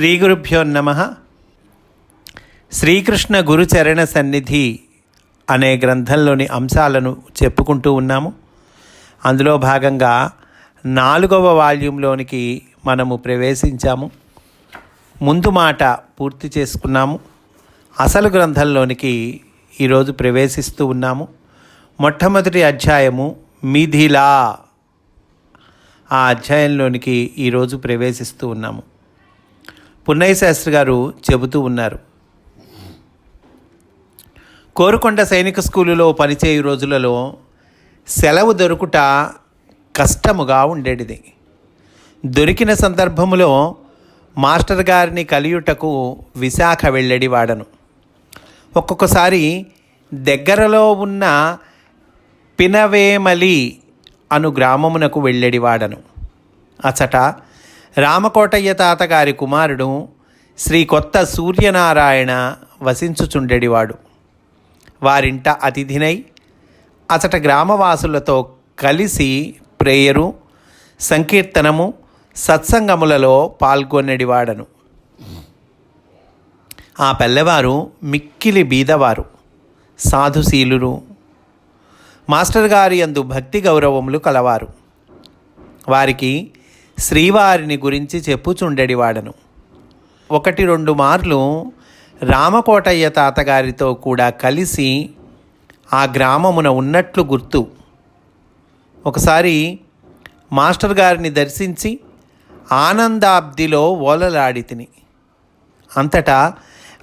శ్రీ గురుభ్యో నమ. శ్రీకృష్ణ గురుచరణ సన్నిధి అనే గ్రంథంలోని అంశాలను చెప్పుకుంటూ ఉన్నాము. అందులో భాగంగా నాలుగవ వాల్యూంలోనికి మనము ప్రవేశించాము. ముందు మాట పూర్తి చేసుకున్నాము. అసలు గ్రంథంలోనికి ఈరోజు ప్రవేశిస్తూ ఉన్నాము. మొట్టమొదటి అధ్యాయము మిథిలా ఆ అధ్యాయంలోనికి ఈరోజు ప్రవేశిస్తూ ఉన్నాము. పున్నయ్య శాస్త్రి గారు చెబుతూ ఉన్నారు. కోరుకొండ సైనిక స్కూలులో పనిచేయు రోజులలో సెలవు దొరుకుట కష్టముగా ఉండేటిది. దొరికిన సందర్భములో మాస్టర్ గారిని కలియుటకు విశాఖ వెళ్ళడి వాడను ఒక్కొక్కసారి దగ్గరలో ఉన్న పినవేమలి అను గ్రామమునకు వెళ్ళడివాడను. అచట రామకోటయ్య తాతగారి కుమారుడు శ్రీ కొత్త సూర్యనారాయణ వసించుచుండెడివాడు. వారింట అతిథినై అచట గ్రామవాసులతో కలిసి ప్రేయరు సంకీర్తనము సత్సంగములలో పాల్గొనడివాడను ఆ పెళ్ళవారు మిక్కిలి బీదవారు సాధుశీలురు మాస్టర్ గారి యందు భక్తి గౌరవములు కలవారు. వారికి శ్రీవారిని గురించి చెప్పుచుండెడివాడను. ఒకటి రెండు మార్లు రామకోటయ్య తాతగారితో కూడా కలిసి ఆ గ్రామమున ఉన్నట్లు గుర్తు. ఒకసారి మాస్టర్ గారిని దర్శించి ఆనందాబ్దిలో ఓలలాడి తిని. అంతటా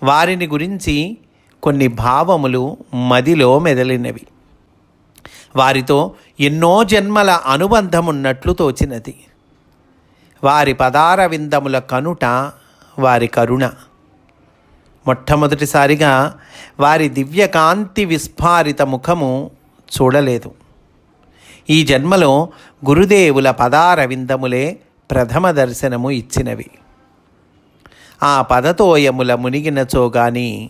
వారిని గురించి కొన్ని భావములు మదిలో మెదలినవి. వారితో ఎన్నో జన్మల అనుబంధమున్నట్లు తోచినది. వారి పదార విందముల కనుట వారి కరుణ. మొట్టమొదటిసారిగా వారి దివ్యకాంతి విస్ఫారిత ముఖము చూడలేదు. ఈ జన్మలో గురుదేవుల పదార విందములే ప్రథమ దర్శనము ఇచ్చినవి. ఆ పదతోయముల మునిగినచో గాని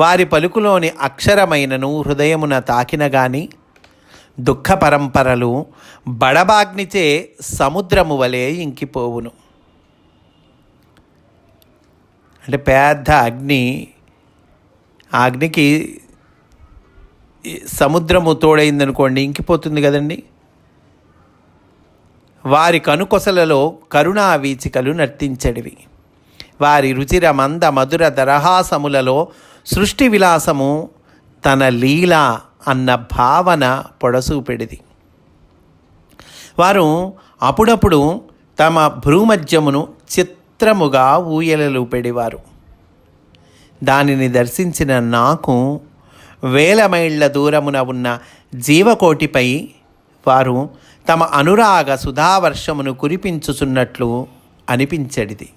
వారి పలుకులోని అక్షరమైనను హృదయమున తాకిన గాని దుఃఖ పరంపరలు బడబాగ్నిచే సముద్రము వలె ఇంకిపోవును. అంటే పెద్ద అగ్ని ఆ అగ్నికి సముద్రము తోడైందనుకోండి ఇంకిపోతుంది కదండి. వారి కనుకొసలలో కరుణా వీచికలు నర్తించడివి. వారి రుచిర మంద మధుర దరహాసములలో సృష్టి విలాసము తన లీల అన్న భావన పొడసూపెడిది వారు అప్పుడప్పుడు తమ భ్రూమధ్యమును చిత్రముగా ఊయలలు పెడివారు. దానిని దర్శించిన నాకు వేల మైళ్ళ దూరమున ఉన్న జీవకోటిపై వారు తమ అనురాగ సుధావర్షమును కురిపించుచున్నట్లు అనిపించడిది.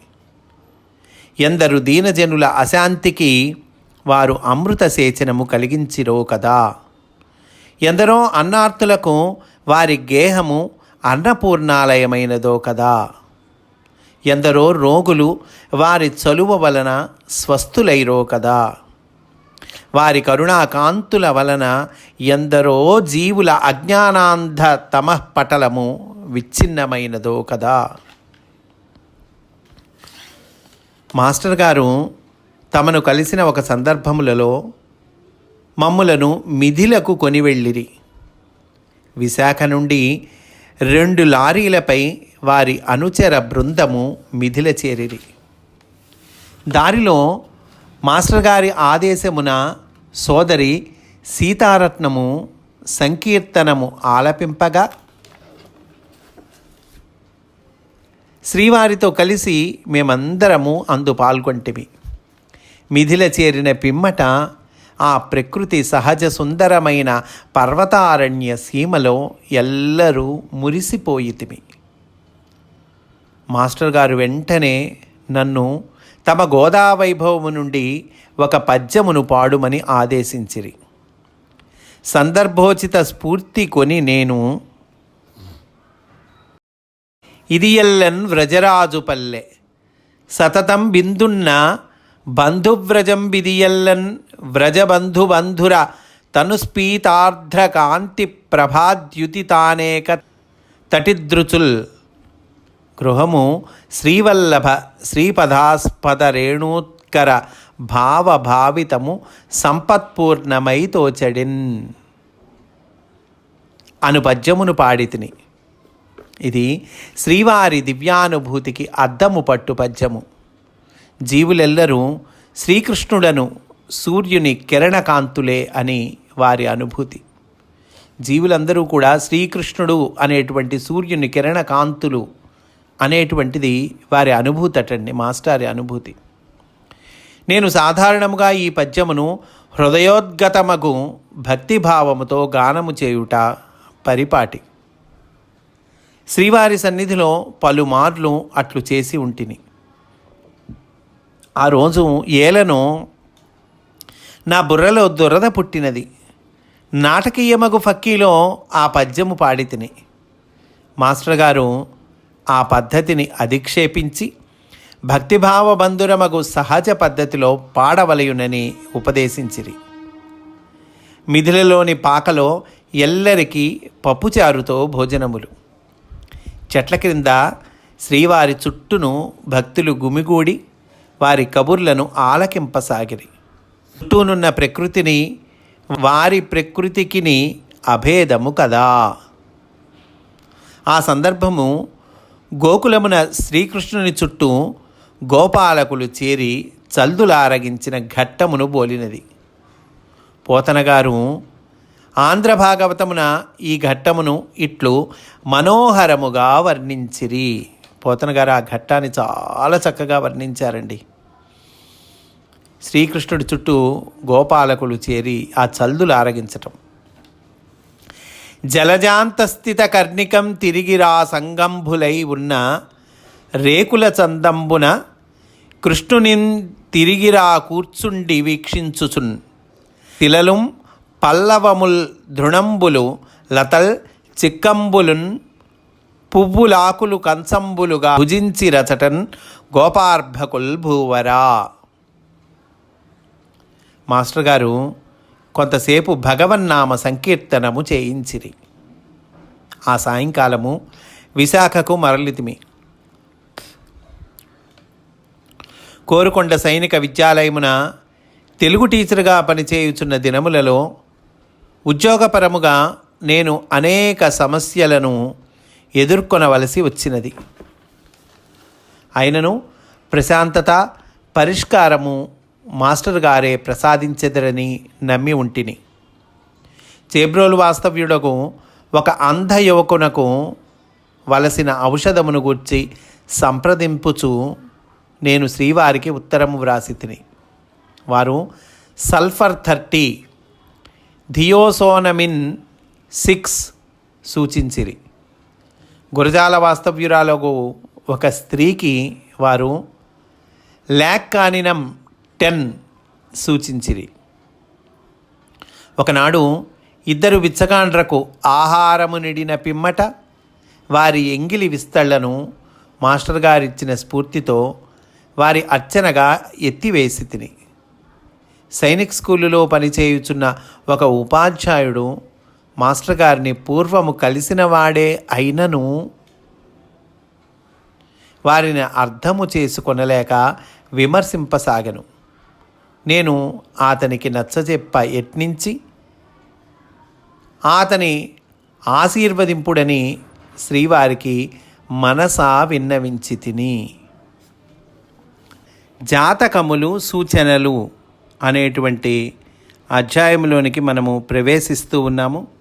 ఎందరు దీనజనుల అశాంతికి వారు అమృత సేచనము కలిగించిరో కదా? ఎందరో అన్నార్తులకు వారి గేహము అన్నపూర్ణాలయమైనదో కదా. ఎందరో రోగులు వారి చలువ వలన స్వస్థులైరో కదా. వారి కరుణాకాంతుల వలన ఎందరో జీవుల అజ్ఞానాంధ తమఃపటలము విచ్ఛిన్నమైనదో కదా. మాస్టర్ గారు తమను కలిసిన ఒక సందర్భములలో మమ్ములను మిథిలకు కొనివెళ్ళిరి. విశాఖ నుండి రెండు లారీలపై వారి అనుచర బృందము మిథిల చేరిరి. దారిలో మాస్టర్ గారి ఆదేశమున సోదరి సీతారత్నము సంకీర్తనము ఆలపింపగా శ్రీవారితో కలిసి మేమందరము అందు పాల్గొంటిమి. మిథిల చేరిన పిమ్మట ఆ ప్రకృతి సహజ సుందరమైన పర్వతారణ్య సీమలో ఎల్లరూ మురిసిపోయితిమి. మాస్టర్ గారు వెంటనే నన్ను తమ గోదావైభవము నుండి ఒక పద్యమును పాడుమని ఆదేశించిరి. సందర్భోచిత స్ఫూర్తి కొని నేను ఇది ఎల్లెన్ వ్రజరాజు పల్లె సతతం బిందున్న బంధువ్రజం బిదియల్లన్ వ్రజబంధు బంధుర తనుస్పీతార్ధ్ర కాంతి ప్రభాద్యుతి తానేక తటిద్రుచుల్ గృహము శ్రీవల్లభ శ్రీపదాస్పద రేణూత్కర భావభావితము సంపత్పూర్ణమై తోచడిన్ అను పద్యమును పాడితిని ఇది శ్రీవారి దివ్యానుభూతికి అద్దము పట్టు పద్యము జీవులెల్లరూ శ్రీకృష్ణుడను సూర్యుని కిరణకాంతులే అని వారి అనుభూతి. జీవులందరూ కూడా శ్రీకృష్ణుడు అనేటువంటి సూర్యుని కిరణకాంతులు అనేటువంటిది వారి అనుభూతి అటండి మాస్టారి అనుభూతి. నేను సాధారణముగా ఈ పద్యమును హృదయోద్గతమగు భక్తిభావముతో గానము చేయుట పరిపాటి. శ్రీవారి సన్నిధిలో పలుమార్లు అట్లు చేసి ఉంటిని. ఆ రోజు ఏలను నా బుర్రలో దురద పుట్టినది. నాటకీయమగు ఫక్కీలో ఆ పద్యము పాడి తిని. మాస్టర్ గారు ఆ పద్ధతిని అధిక్షేపించి భక్తిభావ బంధురమగు సహజ పద్ధతిలో పాడవలయునని ఉపదేశించిరి. మిథిలలోని పాకలో ఎల్లరికీ పప్పుచారుతో భోజనములు. చెట్ల క్రింద శ్రీవారి చుట్టూను భక్తులు గుమిగూడి వారి కబుర్లను ఆలకింపసాగిరి. చుట్టూనున్న ప్రకృతిని వారి ప్రకృతికిని అభేదము కదా. ఆ సందర్భము గోకులమున శ్రీకృష్ణుని చుట్టూ గోపాలకులు చేరి చల్దులారగించిన ఘట్టమును బోలినది. పోతనగారు ఆంధ్ర భాగవతమున ఈ ఘట్టమును ఇట్లు మనోహరముగా వర్ణించిరి. పోతన గారు ఆ ఘట్టాన్ని చాలా చక్కగా వర్ణించారండి. శ్రీకృష్ణుడి చుట్టూ గోపాలకులు చేరి ఆ చల్దులు ఆరగించటం. జలజాంతస్థిత కర్ణికం తిరిగిరా సంగంభులై ఉన్న రేకుల చందంబున కృష్ణుని తిరిగిరా కూర్చుండి వీక్షించుచున్. తిలలుం పల్లవముల్ దృణంబులు లతల్ చిక్కంబులున్ పువ్వులాకులు కంచంబులుగా భుజించి రచటన్ గోపార్భకుల్ భూవరా. మాస్టర్ గారు కొంతసేపు భగవన్నామ సంకీర్తనము చేయించిరి. ఆ సాయంకాలము విశాఖకు మరలితిమి. కోరుకొండ సైనిక విద్యాలయమున తెలుగు టీచర్గా పనిచేయుచున్న దినములలో ఉద్యోగపరముగా నేను అనేక సమస్యలను ఎదుర్కొనవలసి వచ్చినది. అయినను ప్రశాంతత పరిష్కారము మాస్టర్ గారే ప్రసాదించెదరని నమ్మి ఉంటిని. చేబ్రోలు వాస్తవ్యుడకు ఒక అంధ యువకునకు వలసిన ఔషధమును గూర్చి సంప్రదింపుచు నేను శ్రీవారికి ఉత్తరము వ్రాసి తిని వారు సల్ఫర్ థర్టీ థియోసోనమిన్ సిక్స్ సూచించిరి. గురజాల వాస్తవ్యురాలకు ఒక స్త్రీకి వారు ల్యాక్ కానినం టెన్ సూచించిరి. ఒకనాడు ఇద్దరు బిచ్చగాండ్రకు ఆహారము నిడిన పిమ్మట వారి ఎంగిలి విస్తళ్ళను మాస్టర్ గారిచ్చిన స్ఫూర్తితో వారి అర్చనగా ఎత్తివేసి తిని సైనిక్ స్కూలులో పనిచేయుచున్న ఒక ఉపాధ్యాయుడు మాస్టర్ గారిని పూర్వము కలిసిన వాడే అయినను వారిని అర్థము చేసుకొనలేక విమర్శింపసాగను. నేను అతనికి నచ్చజెప్ప యత్నించి అతని ఆశీర్వదింపుడని శ్రీవారికి మనసా విన్నవించి తిని. జాతకములు సూచనలు అనేటువంటి అధ్యాయంలోనికి మనము ప్రవేశిస్తూ ఉన్నాము.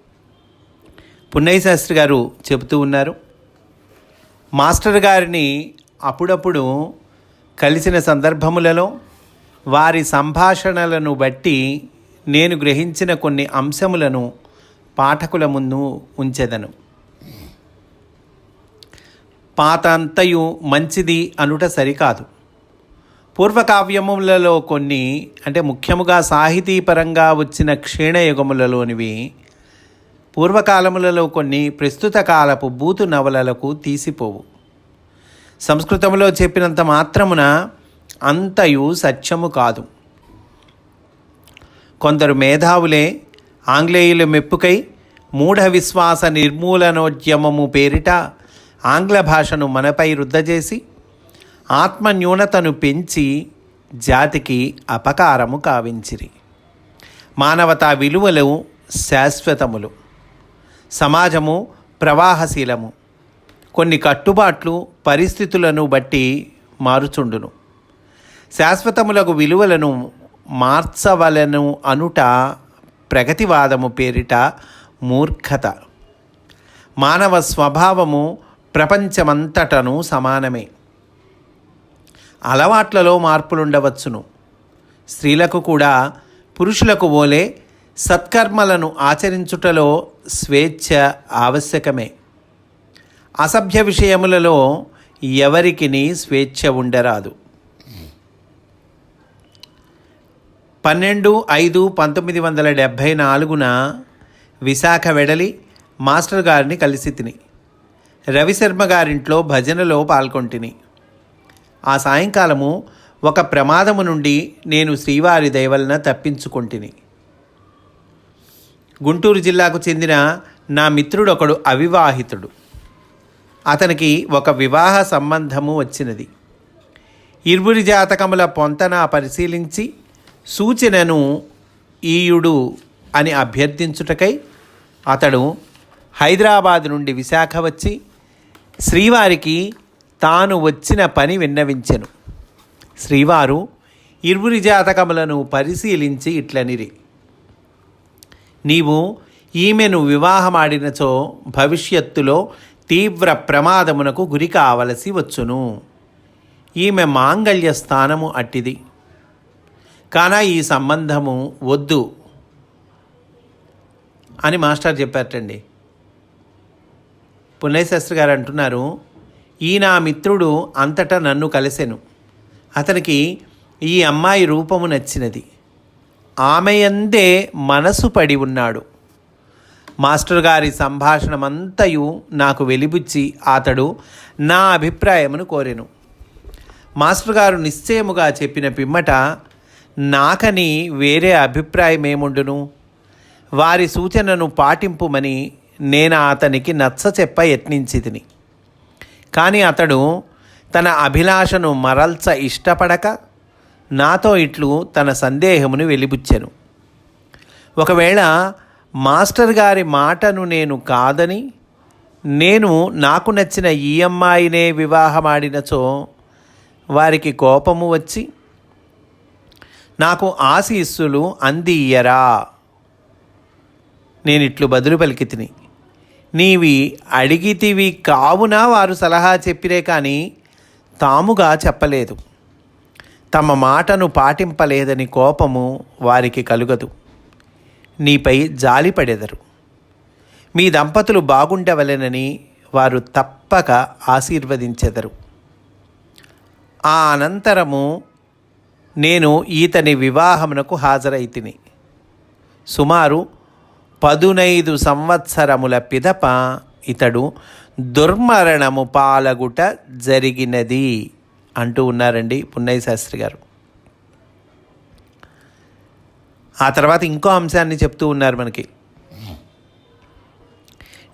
పున్నయ్య శాస్త్రి గారు చెబుతూ ఉన్నారు. మాస్టర్ గారిని అప్పుడప్పుడు కలిసిన సందర్భములలో వారి సంభాషణలను బట్టి నేను గ్రహించిన కొన్ని అంశములను పాఠకుల ముందు ఉంచెదను. పాత అంతయు మంచిది అనుట సరికాదు. పూర్వకావ్యములలో కొన్ని అంటే ముఖ్యముగా సాహితీపరంగా వచ్చిన క్షీణయుగములలోనివి పూర్వకాలములలో కొన్ని ప్రస్తుత కాలపు బూతు నవలలకు తీసిపోవు. సంస్కృతంలో చెప్పినంత మాత్రమున అంతయు సత్యము కాదు. కొందరు మేధావులే ఆంగ్లేయుల మెప్పుకై మూఢ విశ్వాస నిర్మూలనోద్యమము పేరిట ఆంగ్ల భాషను మనపై రుద్దజేసి ఆత్మన్యూనతను పెంచి జాతికి అపకారము కావించిరి. మానవతా విలువలు శాశ్వతములు. సమాజము ప్రవాహశీలము. కొన్ని కట్టుబాట్లు పరిస్థితులను బట్టి మారుచుండును. శాశ్వతములకు విలువలను మార్చవలను అనుట ప్రగతివాదము పేరిట మూర్ఖత. మానవ స్వభావము ప్రపంచమంతటను సమానమే. అలవాట్లలో మార్పులుండవచ్చును. స్త్రీలకు కూడా పురుషులకు ఓలే సత్కర్మలను ఆచరించుటలో స్వేచ్ఛ ఆవశ్యకమే. అసభ్య విషయములలో ఎవరికిని స్వేచ్ఛ ఉండరాదు. పన్నెండు ఐదు పంతొమ్మిది వందల డెబ్భై నాలుగున విశాఖ వెడలి మాస్టర్ గారిని కలిసి తిని రవిశర్మ గారింట్లో భజనలో పాల్గొంటిని. ఆ సాయంకాలము ఒక ప్రమాదము నుండి నేను శ్రీవారి దయవలన తప్పించుకొంటిని. గుంటూరు జిల్లాకు చెందిన నా మిత్రుడొకడు అవివాహితుడు. అతనికి ఒక వివాహ సంబంధము వచ్చినది. ఇరువురి జాతకముల పొంతన పరిశీలించి సూచనను ఈయుడు అని అభ్యర్థించుటకై అతడు హైదరాబాద్ నుండి విశాఖ వచ్చి శ్రీవారికి తాను వచ్చిన పని విన్నవించెను. శ్రీవారు ఇరువురి జాతకములను పరిశీలించి ఇట్లనిరి. నీవు ఈమెను వివాహమాడినచో భవిష్యత్తులో తీవ్ర ప్రమాదమునకు గురి కావలసి వచ్చును. ఈమె మాంగళ్య స్థానము అట్టిది. కాన ఈ సంబంధము వద్దు అని మాస్టర్ చెప్పారటండి. పుణ్యశాస్త్రి గారు అంటున్నారు ఈ నా మిత్రుడు అంతటా నన్ను కలిసెను. అతనికి ఈ అమ్మాయి రూపము నచ్చినది. ఆమెయందే మనసు పడి ఉన్నాడు. మాస్టర్ గారి సంభాషణమంతయు నాకు వెలిబుచ్చి అతడు నా అభిప్రాయమును కోరెను. మాస్టర్ గారు నిశ్చయముగా చెప్పిన పిమ్మట నాకని వేరే అభిప్రాయం ఏముండును వారి సూచనను పాటింపుమని నేను అతనికి నచ్చ చెప్ప యత్నించితిని. కానీ అతడు తన అభిలాషను మరల్చ ఇష్టపడక నాతో ఇట్లు తన సందేహమును వెలిబుచ్చెను. ఒకవేళ మాస్టర్ గారి మాటను నేను కాదని నేను నాకు నచ్చిన ఈ అమ్మాయినే వివాహమాడినచో వారికి కోపము వచ్చి నాకు ఆశీస్సులు అందియ్యరా. నేనిట్లు బదులు పలికి తిని నీవి అడిగితివి కావున వారు సలహా చెప్పిరే కానీ తాముగా చెప్పలేదు. తమ మాటను పాటింపలేదని కోపము వారికి కలుగదు. నీపై జాలిపడెదరు మీ దంపతులు బాగుండవలెనని వారు తప్పక ఆశీర్వదించెదరు. ఆ అనంతరము నేను ఈతని వివాహమునకు హాజరైతిని. సుమారు పదునైదు సంవత్సరముల పిదప ఇతడు దుర్మరణము పాలగుట జరిగినది. అంటూ ఉన్నారండి పున్నయ్య శాస్త్రి గారు. ఆ తర్వాత ఇంకో అంశాన్ని చెప్తూ ఉన్నారు మనకి.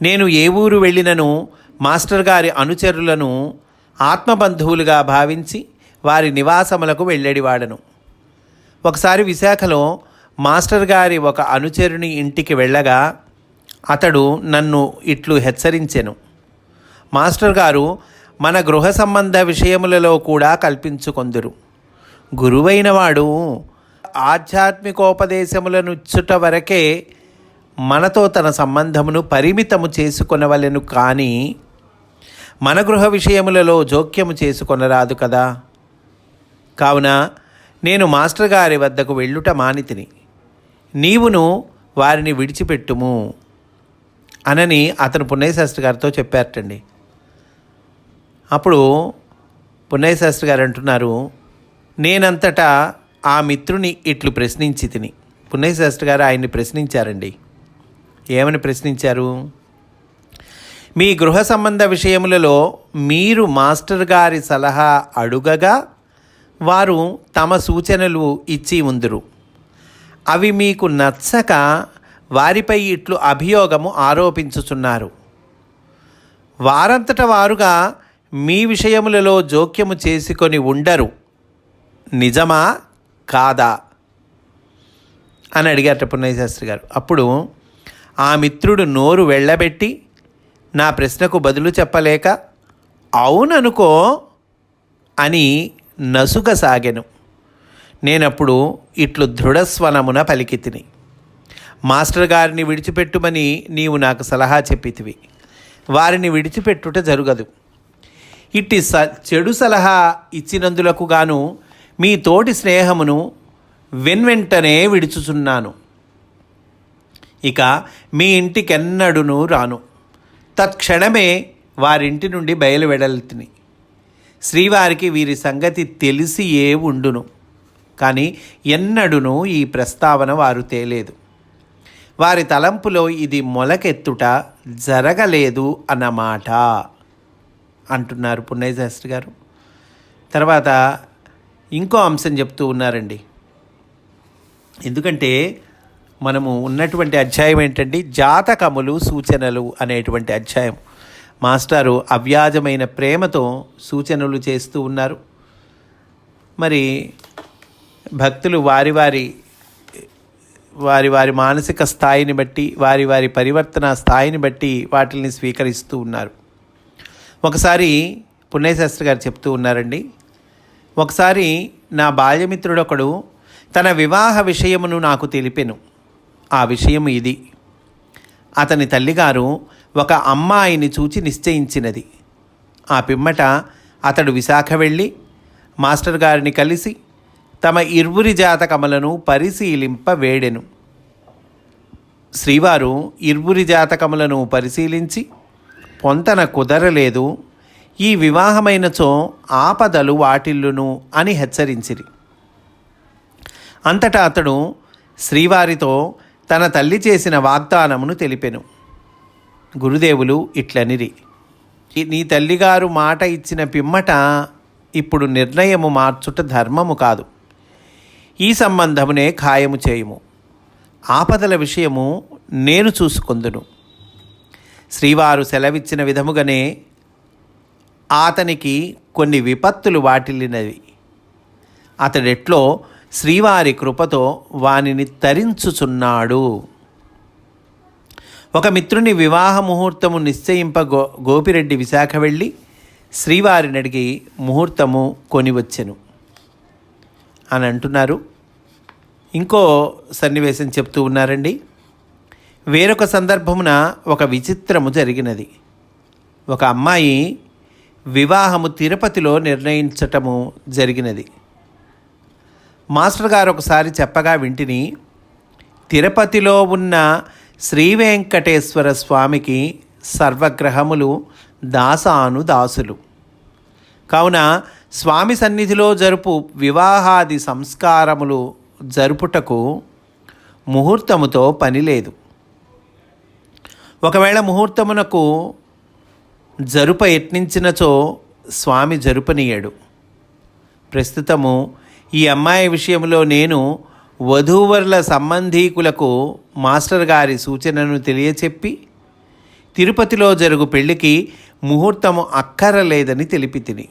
నేను ఏ ఊరు వెళ్ళినను మాస్టర్ గారి అనుచరులను ఆత్మబంధువులుగా భావించి వారి నివాసములకు వెళ్ళడివాడను. ఒకసారి విశాఖలో మాస్టర్ గారి ఒక అనుచరుని ఇంటికి వెళ్ళగా అతడు నన్ను ఇట్లు హెచ్చరించెను. మాస్టర్ గారు మన గృహ సంబంధ విషయములలో కూడా కల్పించుకొందురు. గురువైన వాడు ఆధ్యాత్మికోపదేశములనుచ్చుట వరకే మనతో తన సంబంధమును పరిమితము చేసుకొనవలెను కానీ మన గృహ విషయములలో జోక్యము చేసుకొనరాదు కదా. కావున నేను మాస్టర్ గారి వద్దకు వెళ్ళుట మానితిని. నీవును వారిని విడిచిపెట్టుము అనని అతను పుణ్యశాస్త్రి గారితో చెప్పారటండి. అప్పుడు పుణ్యశాస్త్రి గారు అంటున్నారు నేనంతటా ఆ మిత్రుని ఇట్లు ప్రశ్నించి తిని. పుణ్యశాస్త్రి గారు ఆయన్ని ప్రశ్నించారండి. ఏమని ప్రశ్నించారు? మీ గృహ సంబంధ విషయములలో మీరు మాస్టర్ గారి సలహా అడుగగా వారు తమ సూచనలు ఇచ్చి ఉందురు. అవి మీకు నచ్చక వారిపై ఇట్లు అభియోగము ఆరోపించుచున్నారు. వారంతట వారుగా మీ విషయములలో జోక్యము చేసుకొని ఉండరు. నిజమా? కాదా? అని అడిగారట పున్నయ్యశాస్త్రి గారు. అప్పుడు ఆ మిత్రుడు నోరు వెళ్ళబెట్టి నా ప్రశ్నకు బదులు చెప్పలేక అవుననుకో అని నసుగసాగెను. నేనప్పుడు ఇట్లు దృఢస్వనమున పలికితిని. మాస్టర్ గారిని విడిచిపెట్టుమని నీవు నాకు సలహా చెప్పితివి. వారిని విడిచిపెట్టుట జరుగదు. ఇట్టి స చెడు సలహా ఇచ్చినందులకు గాను మీ తోటి స్నేహమును వెన్వెంటనే విడుచుచున్నాను. ఇక మీ ఇంటికెన్నడును రాను. తత్క్షణమే వారింటి నుండి బయలువెడల్తిని. శ్రీవారికి వీరి సంగతి తెలిసి ఏ ఉండును. కానీ ఎన్నడును ఈ ప్రస్తావన వారు తేలేదు. వారి తలంపులో ఇది మొలకెత్తుట జరగలేదు అన్నమాట. అంటున్నారు పున్నయ్య శాస్త్రి గారు. తర్వాత ఇంకో అంశం చెప్తూ ఉన్నారండి. ఎందుకంటే మనము ఉన్నటువంటి అధ్యాయం ఏంటంటే జాతకములు సూచనలు అనేటువంటి అధ్యాయం. మాస్టారు అవ్యాజమైన ప్రేమతో సూచనలు చేస్తూ ఉన్నారు. మరి భక్తులు వారి వారి వారి వారి మానసిక స్థాయిని బట్టి వారి వారి పరివర్తన స్థాయిని బట్టి వాటిని స్వీకరిస్తూ ఉన్నారు. ఒకసారి పుణ్యశాస్త్రి గారు చెప్తూ ఉన్నారండి. ఒకసారి నా బాల్యమిత్రుడొకడు తన వివాహ విషయమును నాకు తెలిపెను. ఆ విషయం ఇది. అతని తల్లిగారు ఒక అమ్మాయిని చూచి నిశ్చయించినది. ఆ పిమ్మట అతడు విశాఖ వెళ్ళి మాస్టర్ గారిని కలిసి తమ ఇరువురి జాతకములను పరిశీలింప వేడెను. శ్రీవారు ఇరువురి జాతకములను పరిశీలించి పొంతన కుదరలేదు. ఈ వివాహమైనచో ఆపదలు వాటిల్లును అని హెచ్చరించిరి. అంతటా అతడు శ్రీవారితో తన తల్లి చేసిన వాగ్దానమును తెలిపెను. గురుదేవులు ఇట్లనిరి. నీ తల్లిగారు మాట ఇచ్చిన పిమ్మట ఇప్పుడు నిర్ణయము మార్చుట ధర్మము కాదు. ఈ సంబంధమునే ఖాయము చేయము. ఆపదల విషయము నేను చూసుకొందును. శ్రీవారు సెలవిచ్చిన విధముగానే అతనికి కొన్ని విపత్తులు వాటిల్లినవి. అతడెట్లో శ్రీవారి కృపతో వానిని తరించుచున్నాడు. ఒక మిత్రుని వివాహ ముహూర్తము నిశ్చయింప గో గోపిరెడ్డి విశాఖ వెళ్ళి శ్రీవారిని అడిగి ముహూర్తము కొనివచ్చెను. అని అంటున్నారు. ఇంకో సన్నివేశం చెప్తూ ఉన్నారండి. వేరొక సందర్భమున ఒక విచిత్రము జరిగినది. ఒక అమ్మాయి వివాహము తిరుపతిలో నిర్ణయించటము జరిగినది. మాస్టర్ గారు ఒకసారి చెప్పగా వింటిని తిరుపతిలో ఉన్న శ్రీ వెంకటేశ్వర స్వామికి సర్వగ్రహములు దాసాను దాసులు కావున స్వామి సన్నిధిలో జరుపు వివాహాది సంస్కారములు జరుపుటకు ముహూర్తముతో పని లేదు. ఒకవేళ ముహూర్తమునకు జరుప యత్నించినచో స్వామి జరుపనీయడు. ప్రస్తుతము ఈ అమ్మాయి విషయంలో నేను వధూవరుల సంబంధీకులకు మాస్టర్ గారి సూచనను తెలియచెప్పి తిరుపతిలో జరుగు పెళ్ళికి ముహూర్తము అక్కరలేదని తెలిపి తిని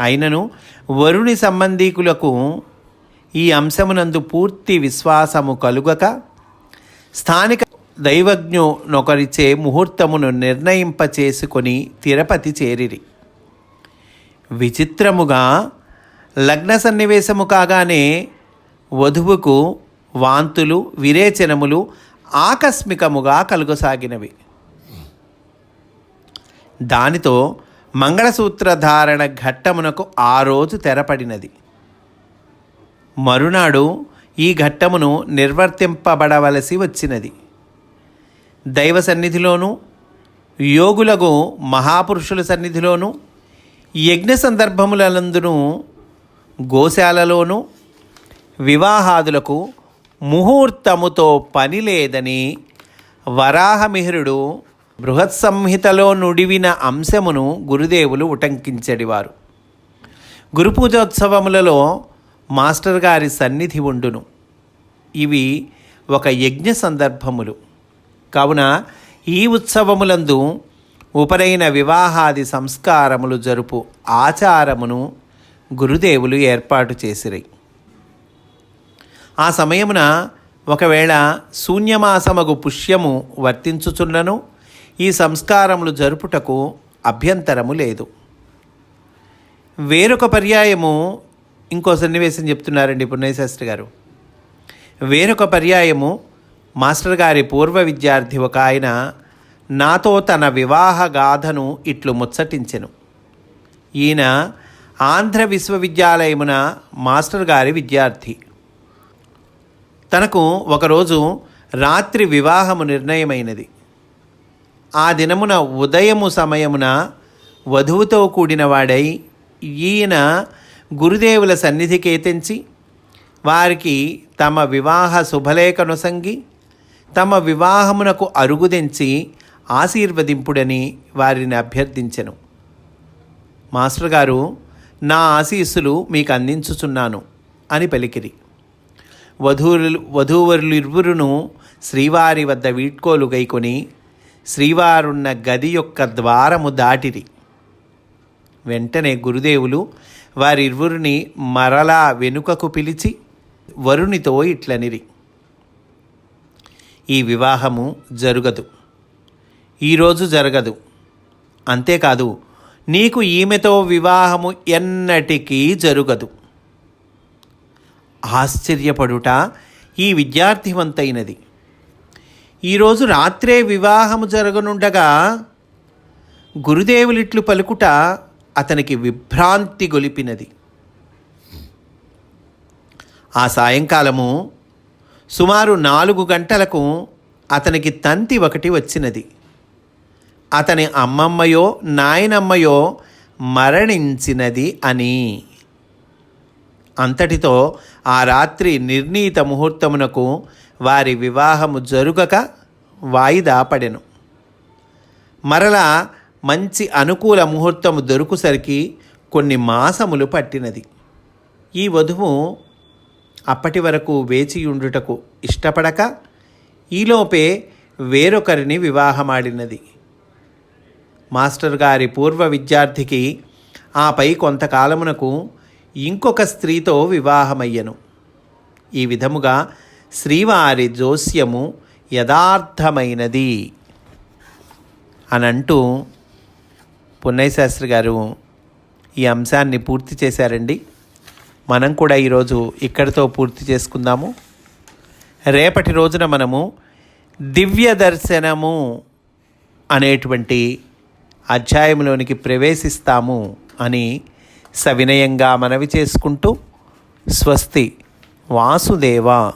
అయినను వరుణి సంబంధీకులకు ఈ అంశమునందు పూర్తి విశ్వాసము కలుగక స్థానిక దైవజ్ఞునొకరిచే ముహూర్తమును నిర్ణయింపచేసుకొని తిరుపతి చేరిరి. విచిత్రముగా లగ్న సన్నివేశము కాగానే వధువుకు వాంతులు విరేచనములు ఆకస్మికముగా కలుగసాగినవి. దానితో మంగళసూత్రధారణ ఘట్టమునకు ఆ రోజు తెరపడినది. మరునాడు ఈ ఘట్టమును నిర్వర్తింపబడవలసి వచ్చినది. దైవ సన్నిధిలోనూ యోగులకు మహాపురుషుల సన్నిధిలోనూ యజ్ఞ సందర్భములందును గోశాలలోనూ వివాహాదులకు ముహూర్తముతో పని లేదని వరాహమిహిరుడు బృహత్ సంహితలో నుడివిన అంశమును గురుదేవులు ఉటంకించడివారు. గురుపూజోత్సవములలో మాస్టర్ గారి సన్నిధి ఉండును. ఇవి ఒక యజ్ఞ సందర్భములు. కావున ఈ ఉత్సవములందు ఉపరైన వివాహాది సంస్కారములు జరుపు ఆచారమును గురుదేవులు ఏర్పాటు చేసిరి. ఆ సమయమున ఒకవేళ శూన్యమాసమగు పుష్యము వర్తించుచున్నను ఈ సంస్కారములు జరుపుటకు అభ్యంతరము లేదు. వేరొక పర్యాయము ఇంకో సన్నివేశం చెప్తున్నారండి పుణ్యశాస్త్రి గారు. వేరొక పర్యాయము మాస్టర్ గారి పూర్వ విద్యార్థి ఒక ఆయన నాతో తన వివాహ గాథను ఇట్లు ముచ్చటించెను. ఈయన ఆంధ్ర విశ్వవిద్యాలయమున మాస్టర్ గారి విద్యార్థి. తనకు ఒకరోజు రాత్రి వివాహము నిర్ణయమైనది. ఆ దినమున ఉదయము సమయమున వధువుతో కూడిన వాడై ఈయన గురుదేవుల సన్నిధికి తెంచి వారికి తమ వివాహ శుభలేఖనొసంగి తమ వివాహమునకు అరుగుదెంచి ఆశీర్వదింపుడని వారిని అభ్యర్థించెను. మాస్టర్ గారు నా ఆశీస్సులు మీకు అందించుచున్నాను అని పలికిరి. వధూవులు వధూవరులు ఇరువురును శ్రీవారి వద్ద వీడ్కోలు గైకొని శ్రీవారున్న గది యొక్క ద్వారము దాటిరి. వెంటనే గురుదేవులు వారిరువురిని మరలా వెనుకకు పిలిచి వరునితో ఇట్లనిరి. ఈ వివాహము జరుగదు. ఈరోజు జరగదు. అంతేకాదు నీకు ఈమెతో వివాహము ఎన్నటికీ జరుగదు. ఆశ్చర్యపడుట ఈ విద్యార్థివంతైనది. ఈరోజు రాత్రే వివాహము జరగనుండగా గురుదేవులిట్లు పలుకుట అతనికి విభ్రాంతి గొలిపినది. ఆ సాయంకాలము సుమారు నాలుగు గంటలకు అతనికి తంతి ఒకటి వచ్చినది. అతని అమ్మమ్మయో నాయనమ్మయో మరణించినది అని. అంతటితో ఆ రాత్రి నిర్ణీత ముహూర్తమునకు వారి వివాహము జరుగక వాయిదా పడెను. మరలా మంచి అనుకూల ముహూర్తము దొరుకుసరికి కొన్ని మాసములు పట్టినది. ఈ వధువు అప్పటి వరకు వేచియుండుటకు ఇష్టపడక ఈలోపే వేరొకరిని వివాహమాడినది. మాస్టర్ గారి పూర్వ విద్యార్థికి ఆపై కొంతకాలమునకు ఇంకొక స్త్రీతో వివాహమయ్యను. ఈ విధముగా శ్రీవారి జోస్యము యథార్థమైనది అనంటూ పున్నయ్య గారు ఈ అంశాన్ని పూర్తి చేశారండి. మనం కూడా ఈరోజు ఇక్కడితో పూర్తి చేసుకుందాము. రేపటి రోజున మనము దివ్య దర్శనము అనేటువంటి అధ్యాయంలోనికి ప్రవేశిస్తాము అని సవినయంగా మనవి చేసుకుంటూ స్వస్తి వాసుదేవ.